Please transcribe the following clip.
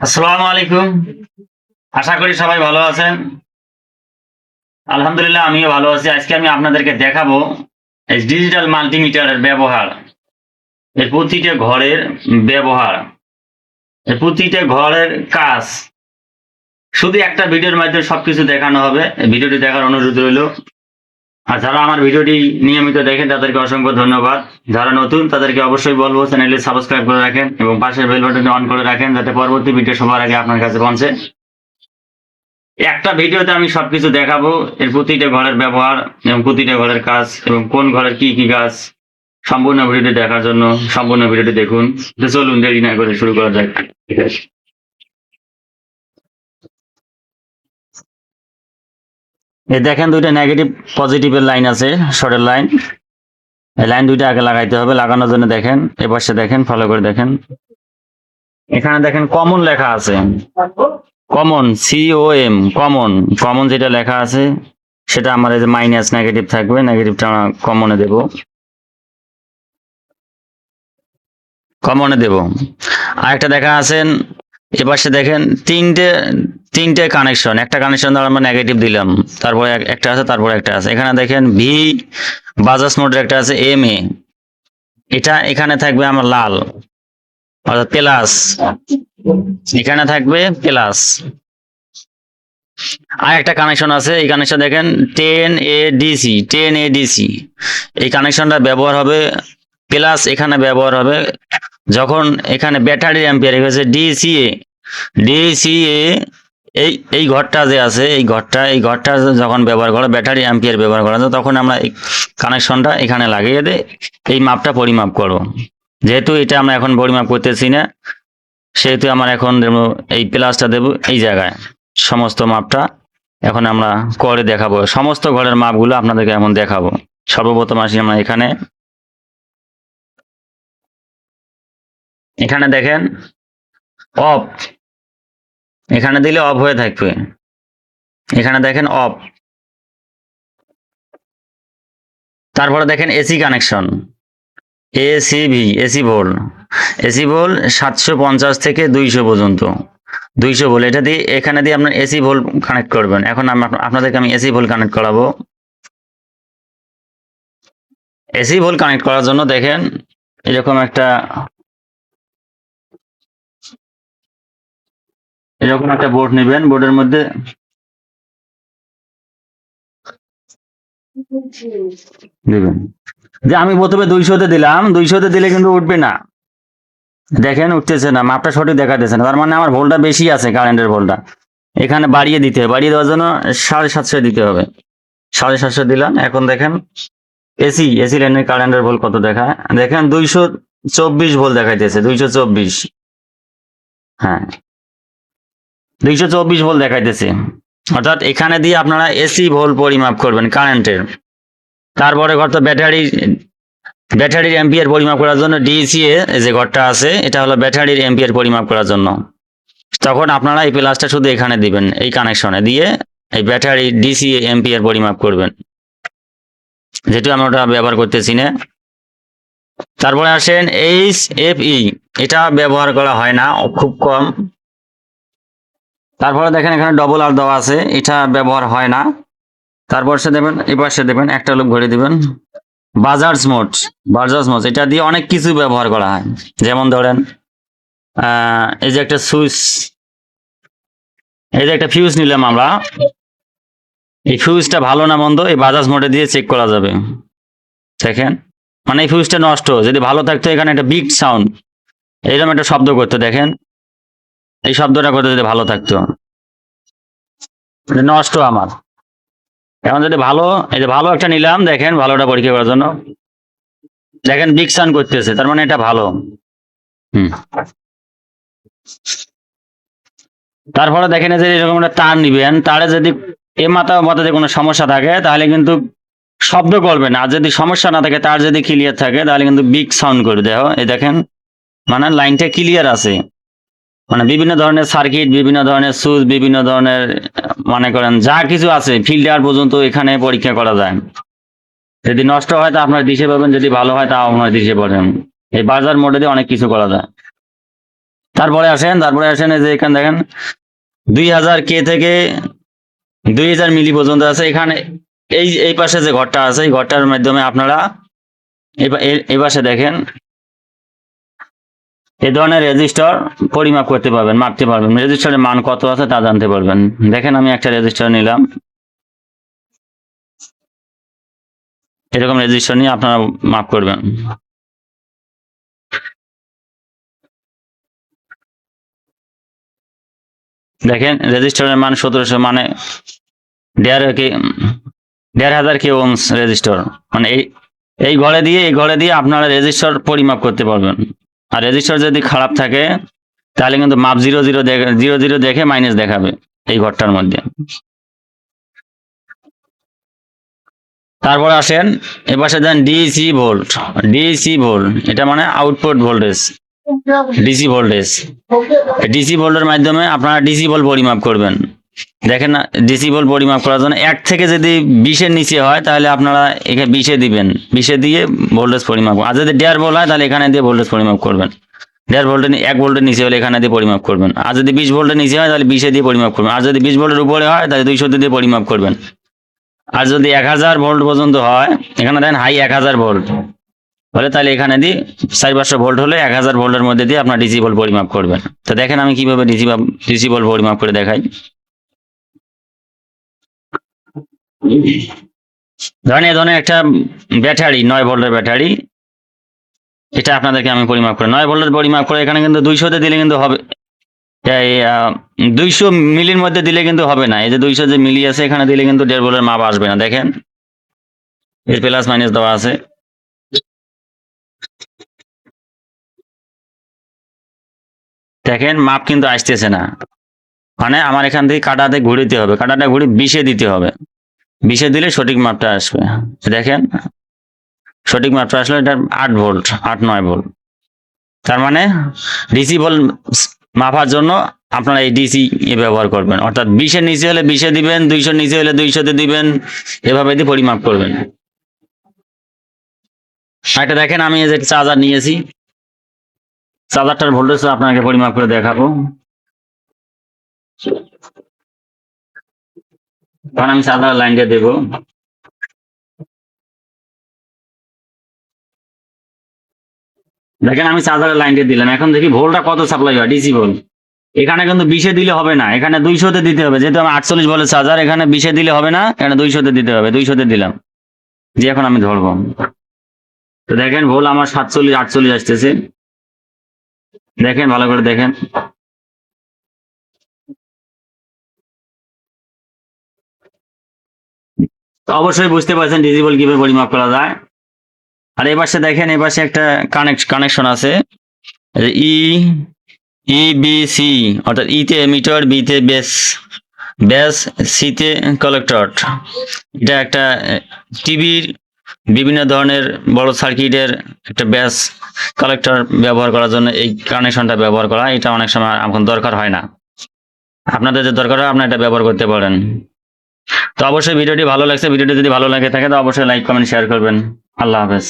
আসসালামু আলাইকুম। আশা করি সবাই ভালো আছেন। আলহামদুলিল্লাহ আমিও ভালো আছি। আজকে আমি আপনাদেরকে দেখাবো এই ডিজিটাল মাল্টিমিটারের ব্যবহার। এর প্রতিটা ঘরের ব্যবহার। এর প্রতিটা ঘরের কাজ। শুধু একটা ভিডিওর মাধ্যমে সবকিছু দেখানো হবে। ভিডিওটি দেখার অনুরোধ রইল। আর যারা আমার ভিডিওটি নিয়মিত দেখেন, তাদেরকে অসংখ্য ধন্যবাদ। যারা নতুন, তাদেরকে অবশ্যই বলব, চ্যানেলটি সাবস্ক্রাইব করে রাখেন এবং পাশের বেল বাটনটি অন করে রাখেন, যাতে পরবর্তী ভিডিও সবার আগে আপনার কাছে পৌঁছে। একটা ভিডিওতে আমি সবকিছু দেখাবো, এর প্রতিটা ঘরের ব্যবহার এবং প্রতিটা ঘরের কাজ এবং কোন ঘরের কি কি কাজ সম্পূর্ণ ভিডিওটি দেখার জন্য সম্পূর্ণ ভিডিওটি দেখুন। চলুন দেরি না করে শুরু করা যাক। এই দেখেন দুইটা নেগেটিভ পজিটিভের লাইন আছে শর্টের লাইন এই লাইন দুইটা আগে লাগাইতে হবে, লাগানোর জন্য দেখেন এপাশে দেখেন ফলো করে দেখেন। এখানে দেখেন কমন লেখা আছে। Common C O M common common যেটা লেখা আছে, সেটা আমার এই যে মাইনাস নেগেটিভ থাকবে নেগেটিভটা আমরা কমনে দেব। কমনে দেব। আর একটা দেখা আছেন এপাশে দেখেন, তিনটে তিনটে কানেকশন একটা কানেকশন ধর আমরা নেগেটিভ দিলাম, তারপরে একটা আছে, তারপরে একটা আছে। এখানে দেখেন ভি বাজাজ মোটর একটা আছে এম এ এটা এখানে থাকবে আমার লাল, অর্থাৎ প্লাস এখানে থাকবে প্লাস আর একটা কানেকশন আছে, এই কানেকশন দেখেন ten A DC ten A DC এই কানেকশনটা ব্যবহার হবে প্লাস এখানে ব্যবহার হবে যখন এখানে ব্যাটারি অ্যাম্পিয়ার হয়েছে ডিসিএ ডিসিএ এই এই ঘরটা যে আছে, এই ঘরটা এই ঘরটা যখন ব্যবহার করা ব্যাটারি অ্যাম্পিয়ার ব্যবহার করা তখন আমরা এই কানেকশনটা এখানে লাগিয়ে দিয়ে এই মাপটা পরিমাপ করব। যেহেতু এটা আমরা এখন পরিমাপ করতেছি না, সেহেতু আমার এখন এই প্লাসটা দেব এই জায়গায়। সমস্ত মাপটা এখন আমরা করে দেখাবো। সমস্ত ঘরের মাপগুলো আপনাদেরকে এখন দেখাবো। সর্বপ্রথম আসি আমরা এখানে। এখানে দেখেন, অফ। এখানে দিলে অফ হয়ে থাকবে। এখানে দেখেন, অফ। তারপরে দেখেন, AC connection. ACV, AC volt AC volt সাতশো পঞ্চাশ থেকে দুইশো পর্যন্ত। দুইশো ভোল্ট এটা দিয়ে, এখানে দিয়ে আপনার এসি ভোল্ট কানেক্ট করবেন। এখন আপনাদেরকে আমি এসি ভোল্ট কানেক্ট করাবো। এসি ভোল্ট কানেক্ট করার জন্য দেখেন, এরকম একটা এরকম একটা বোর্ড নেবেন বোর্ডের মধ্যে দিবেন। যে আমি প্রথমে দুইশোতে দিলাম, দুইশোতে দিলে কিন্তু উঠবে না। দেখেন, উঠতেছে না, মাপটা সঠিক দেখাতেছে না। তার মানে আমার ভোল্টটা বেশি আছে কারেন্টের ভোল্টটা এখানে বাড়িয়ে দিতে হবে, বাড়িয়ে দেওয়ার জন্য সাড়ে সাতশো দিতে হবে। সাড়ে সাতশো দিলাম, এখন দেখেন, এসি এসি লাইনের কারেন্টের ভোল্ট কত দেখায় দেখেন, দুইশো চব্বিশ ভোল্ট দেখাইতেছে, দুইশো চব্বিশ। হ্যাঁ। দুইশো চব্বিশ ভোল্ট দেখাইতেছে। অর্থাৎ এখানে দিয়ে আপনারা এসি ভোল্ট পরিমাপ করবেন কারেন্টের। তারপরে ঘর তো ব্যাটারি, ব্যাটারির এম্পিয়ার পরিমাপ করার জন্য ডিসিএ যে ঘরটা আছে, এটা হলো ব্যাটারির এম্পিয়ার পরিমাপ করার জন্য। তখন আপনারা এই প্লাসটা শুধু এখানে দিবেন, এই কানেকশনে দিয়ে এই ব্যাটারি ডিসিএ এম্পিয়ার পরিমাপ করবেন। যেটি আমরা ওটা ব্যবহার করতেছি না। তারপরে আসেন এইচ এফ ই এটা ব্যবহার করা হয় না, খুব কম। তারপরে দেখেন এখানে ডবল আর দেওয়া আছে। এটা ব্যবহার হয় না। তারপর সে দেবেন সে দেবেন, একটা লোক ঘুরে দিবেন। বাজাজ মোট বাজাজ মোট এটা দিয়ে অনেক কিছু ব্যবহার করা হয়। যেমন ধরেন এই যে একটা সুইচ, এই যে একটা ফিউজ নিলাম আমরা। এই ফিউজটা ভালো না মন্দ, এই বাজাজ মোটে দিয়ে চেক করা যাবে। দেখেন মানে এই ফিউজটা নষ্ট। যদি ভালো থাকতো, এখানে একটা বিগ সাউন্ড এইরকম একটা শব্দ করতো। দেখেন এই শব্দটা করতে যদি ভালো থাকতো। নষ্ট আমার। এখন যদি ভালো, এই যে ভালো একটা নিলাম, দেখেন ভালোটা পরীক্ষা করার জন্য। দেখেন বিগ সাউন্ড করতেছে, তার মানে এটা ভালো। হুম। তারপরে দেখেন যে এরকম একটা তার নিবেন, তারে যদি এ মাথা মাথাতে কোনো সমস্যা থাকে, তাহলে কিন্তু শব্দ করবে না। আর যদি সমস্যা না থাকে, তার যদি ক্লিয়ার থাকে, তাহলে কিন্তু বিগ সাউন্ড করে দেখো, এই দেখেন মানে লাইনটা ক্লিয়ার আছে। মানে বিভিন্ন ধরনের সার্কিট বিভিন্ন ধরনের সুইচ বিভিন্ন ধরনের, মনে করেন যা কিছু আছে ফিল্টার পর্যন্ত এখানে পরীক্ষা করা যায়। যদি নষ্ট হয় তা আপনার দিশে পাবেন, যদি ভালো হয় তা আপনার দিশে পাবেন। এই বাজার মোডে অনেক কিছু করা যায়। তারপরে আসেন তারপরে আসেন এই যে এখানে দেখেন, দুই হাজার কে থেকে দুই হাজার মিলি পর্যন্ত আছে। এখানে এই এই পাশে যে ঘরটা আছে, এই ঘরটার মাধ্যমে আপনারা এই পাশে দেখেন এই ধরনের রেজিস্টার পরিমাপ করতে পারবেন, মাপতে পারবেন। রেজিস্টারের মান কত আছে তা জানতে পারবেন। দেখেন আমি একটা রেজিস্টার নিলাম। এরকম রেজিস্টার নিয়ে আপনারা মাপ করবেন। দেখেন রেজিস্টারের মান সতেরোশো মানে দেড় কে, দেড় হাজার কে ওমস রেজিস্টার মানে এই এই ঘরে দিয়ে, এই ঘরে দিয়ে আপনারা রেজিস্টার পরিমাপ করতে পারবেন। আর রেজিস্টার যদি খারাপ থাকে, তাহলে কিন্তু মাপ জিরো জিরো দেখে জিরো জিরো দেখে মাইনাস দেখাবে এই ঘরটার মধ্যে। তারপর আসেন, এপাশে দেন ডিসি ভোল্ট ডিসি ভোল্ট এটা মানে output voltage DC voltage DC ভোল্টের মাধ্যমে আপনারা ডিসি ভোল্ট পরিমাপ করবেন। দেখেন না ডিসি ভোল্ট পরিমাপ করার জন্য এক থেকে যদি বিশের নিচে হয়, তাহলে আপনারা এখানে বিশে দিবেন। বিশে দিয়ে ভোল্টেজ পরিমাপ। আর যদি দেড় ভোল্ট হয়, তাহলে এখানে দিয়ে ভোল্টেজ পরিমাপ করবেন। দেড় ভোল্টের এক ভোল্টের নিচে হলে এখানে দিয়ে পরিমাপ করবেন। আর যদি বিশ ভোল্টের নিচে হয়, তাহলে বিশে দিয়ে পরিমাপ করবেন। আর যদি বিশ ভোল্টের উপরে হয়, তাহলে দুইশো দিয়ে পরিমাপ করবেন। আর যদি এক হাজার ভোল্ট পর্যন্ত হয়, এখানে দেখেন হাই এক হাজার ভোল্ট হলে তাহলে এখানে দিয়ে চার পাঁচশো ভোল্ট হলে এক হাজার ভোল্টের মধ্যে দিয়ে আপনার ডিসি ভোল্ট পরিমাপ করবেন। তো দেখেন আমি কীভাবে ডিসি ডিসি ভোল্ট পরিমাপ করে দেখাই। ধরেন এই ধরনের একটা ব্যাটারি, নয় ভোল্টের ব্যাটারি। এটা আপনাদেরকে আমি পরিমাপ করে। নয় ভোল্টের পরিমাপ করে এখানে কিন্তু দুইশোতে দিলে কিন্তু হবে। দুইশো মিলির মধ্যে দিলে কিন্তু হবে না। এই যে দুইশো যে মিলি আছে, এখানে দিলে কিন্তু দেড় ভোল্টের মাপ আসবে না। দেখেন, এর প্লাস মাইনাস দেওয়া আছে। দেখেন, মাপ কিন্তু আসতেছে না। মানে আমার এখান থেকে কাটাতে ঘুরিতে হবে। কাটাটা ঘুরি বিশে দিতে হবে। বিশে দিলে সঠিক মাপটা আসবে। দেখেন, সঠিক মাপটা আসলে এটা আট ভোল্ট, আট নয় ভোল্ট। তার মানে ডিসি ভোল্ট মাপার জন্য আপনারা এই ডিসি ব্যবহার করবেন। অর্থাৎ বিশের নিচে হলে বিশে দিবেন, দুইশোর নিচে হলে দুইশোতে দিবেন, এভাবে দিয়ে পরিমাপ করবেন। এটা দেখেন, আমি চার্জার নিয়েছি। চার্জারটার ভোল্টেজ আপনাকে পরিমাপ করে দেখাবো। তখন আমি চার্জার লাইনটা দেবো। দেখেন আমি চার্জারের লাইনটা দিলাম। এখন দেখি ভোল্টটা কত সাপ্লাই হয়? DC volt. এখানে কিন্তু বিশে দিলে হবে না। এখানে দুইশোতে দিতে হবে। যেহেতু আমার আটচল্লিশ ভোল্টের চার্জার এখানে বিশে দিলে হবে না। এখানে দুইশোতে দিতে হবে। দুইশোতে দিলাম। যে এখন আমি ধরবো। তো দেখেন ভোল আমার সাতচল্লিশ, আটচল্লিশ আসতেছে। দেখেন, ভালো করে দেখেন। অবশ্যই বুঝতে পারছেন ডিজিবল কীভাবে পরিমাপ করা যায়। আর এই পাশে দেখেন, এই পাশে একটা কানেক্ট, কানেকশন আছে। ই ই বি সি অর্থাৎ ইতে মিটার বিতে বেস বেস সিতে কালেক্টর এটা একটা টিভির বিভিন্ন ধরনের বড় সার্কিটের একটা ব্যাস কালেক্টর ব্যবহার করার জন্য এই কানেকশনটা ব্যবহার করা এটা অনেক সময় এখন দরকার হয় না। আপনাদের যে দরকার হয়, আপনারা এটা ব্যবহার করতে পারেন। তো অবশ্যই ভিডিওটি ভালো লাগছে, ভিডিওটি যদি ভালো লাগে থাকে তো অবশ্যই লাইক কমেন্ট শেয়ার করবেন। আল্লাহ হাফেজ।